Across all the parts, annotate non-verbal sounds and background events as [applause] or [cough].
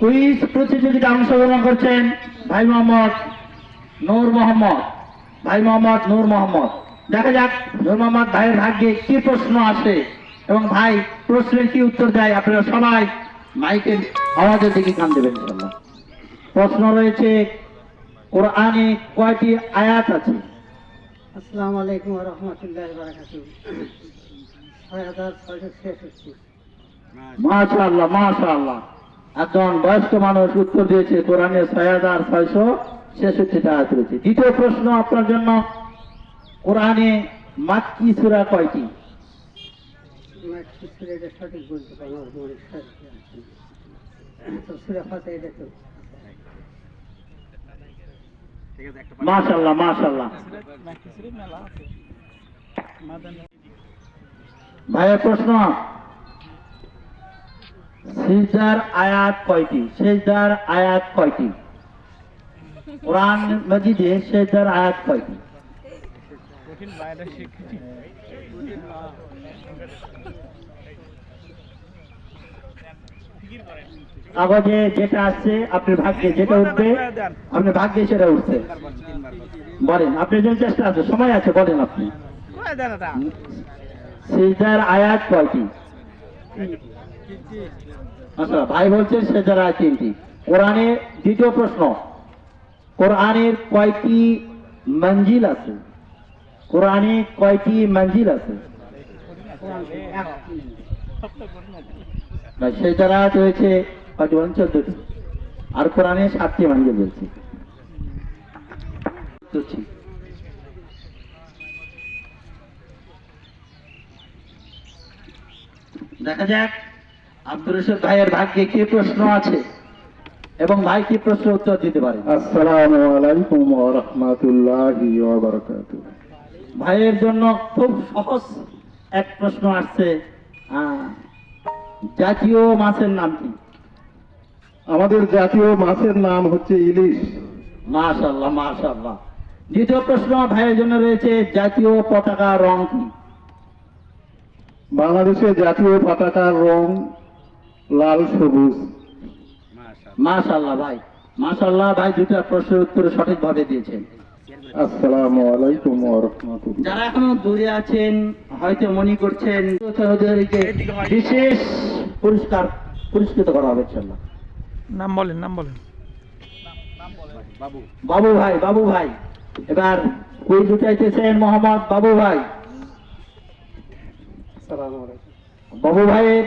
Quiz প্রতিযোগিতা অংশগ্রহণ করছেন ভাই মোহাম্মদ নূর মোহাম্মদ। ভাই মোহাম্মদ নূর মোহাম্মদ। দেখা যাক নূর মোহাম্মদ ভাইয়ের ভাগ্যে কি প্রশ্ন আসে এবং ভাই প্রশ্নের কি উত্তর দেয়। আপনারা সবাই মাইকের আওয়াজের দিকে কান দেবেন ইনশাল্লাহ প্রশ্ন রয়েছে কোরআনে কয়টি আয়াত আছে? আসসালামু আলাইকুম রহমতুল্লাহ বারাকাতু ছয় হাজার ছয়শো ছেষট্টি। মাশাআল্লাহ মাশাআল্লাহ। একজন বয়স্ক মানুষ উত্তর দিয়েছে কোরআনে ছয় হাজার ছয়শো ছেষট্টিটা আয়াত রয়েছে দ্বিতীয় প্রশ্ন আপনার জন্য কোরআনে মাক্কি সূরা কয়টি? এটা সঠিক সিজদার আয়াত কয়টি? সিজদার আয়াত কয়টি? কোরআন মজিদে সিজদার আয়াত কয়টি? কাগজে যেটা আসছে আপনার ভাগ্যে যেটা উঠবে আপনার ভাগ্যে সেটা উঠছে। বলেন আপনি জন্য চেষ্টা আছে সময় আছে বলেন আপনি। সিজদার আয়াত কয়টি? আচ্ছা ভাই বলছেন সেজার আয়াত তিনটি। কোরআনে দ্বিতীয় প্রশ্ন কোরআনের কয়টি মঞ্জিল আছে? কোরআনে কয়টি মঞ্জিল আছে? না, সেজার আয়াত রয়েছে কয়টি চোদ্দটি। আর কোরআনে সাতটি মঞ্জিল রয়েছে। দেখা যাক রশিদ ভাইয়ের ভাগ্যে কি প্রশ্ন আছে? এবং ভাই কি প্রশ্ন উত্তর দিতে পারে? আসসালামু আলাইকুম ওয়া রাহমাতুল্লাহি ওয়া বারাকাতুহু। ভাইয়ের জন্য খুব সহজ এক প্রশ্ন আসছে। জাতীয় মাছের নাম কি? আমাদের জাতীয় মাছের নাম হচ্ছে ইলিশ। মাশাল্লাহ মাশাল্লাহ দ্বিতীয় প্রশ্ন ভাইয়ের জন্য রয়েছে জাতীয় পতাকা রং কি? বাংলাদেশের জাতীয় পতাকার রং লাল সবুজ। মাশাল্লাহ ভাই মাশাল্লাহ ভাই দুটা প্রশ্নের উত্তর সঠিকভাবে দিয়েছেন। আসসালামু আলাইকুম ওয়া রাহমাতুল্লাহ। যারা এখনও দূরে আছেন হয়তো মনে করছেন চৌধুরীকে বিশেষ পুরস্কার পুরস্কৃত করা হবে ইনশাল্লাহ নাম বলেন নাম বলেন। বাবু। ভাই বাবু ভাই এবার কুইজ উঠাইতেছেন মোহাম্মদ বাবু ভাই? আসসালামু আলাইকুম। বাবু ভাইয়ের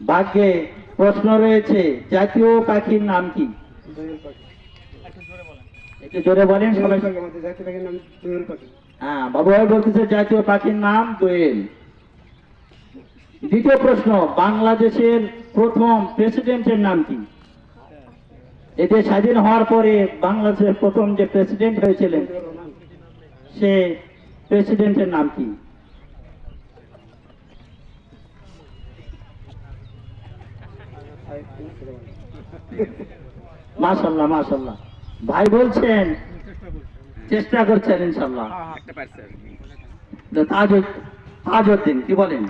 ভাগ্যে প্রশ্ন রয়েছে, জাতীয় পাখির নাম কি? হ্যাঁ জাতীয় পাখির নাম দোয়েল। দ্বিতীয় প্রশ্ন, বাংলাদেশের প্রথম প্রেসিডেন্টের নাম কি? এতে স্বাধীন হওয়ার পরে বাংলাদেশের প্রথম যে প্রেসিডেন্ট হয়েছিলেন, সে প্রেসিডেন্টের নাম কি? [laughs] মাশাল্লাহ মাশাল্লাহ ভাই বলছেন চেষ্টা করছেন ইনশাল্লাহ তাজ তাজ তাজউদ্দিন কি বলেন?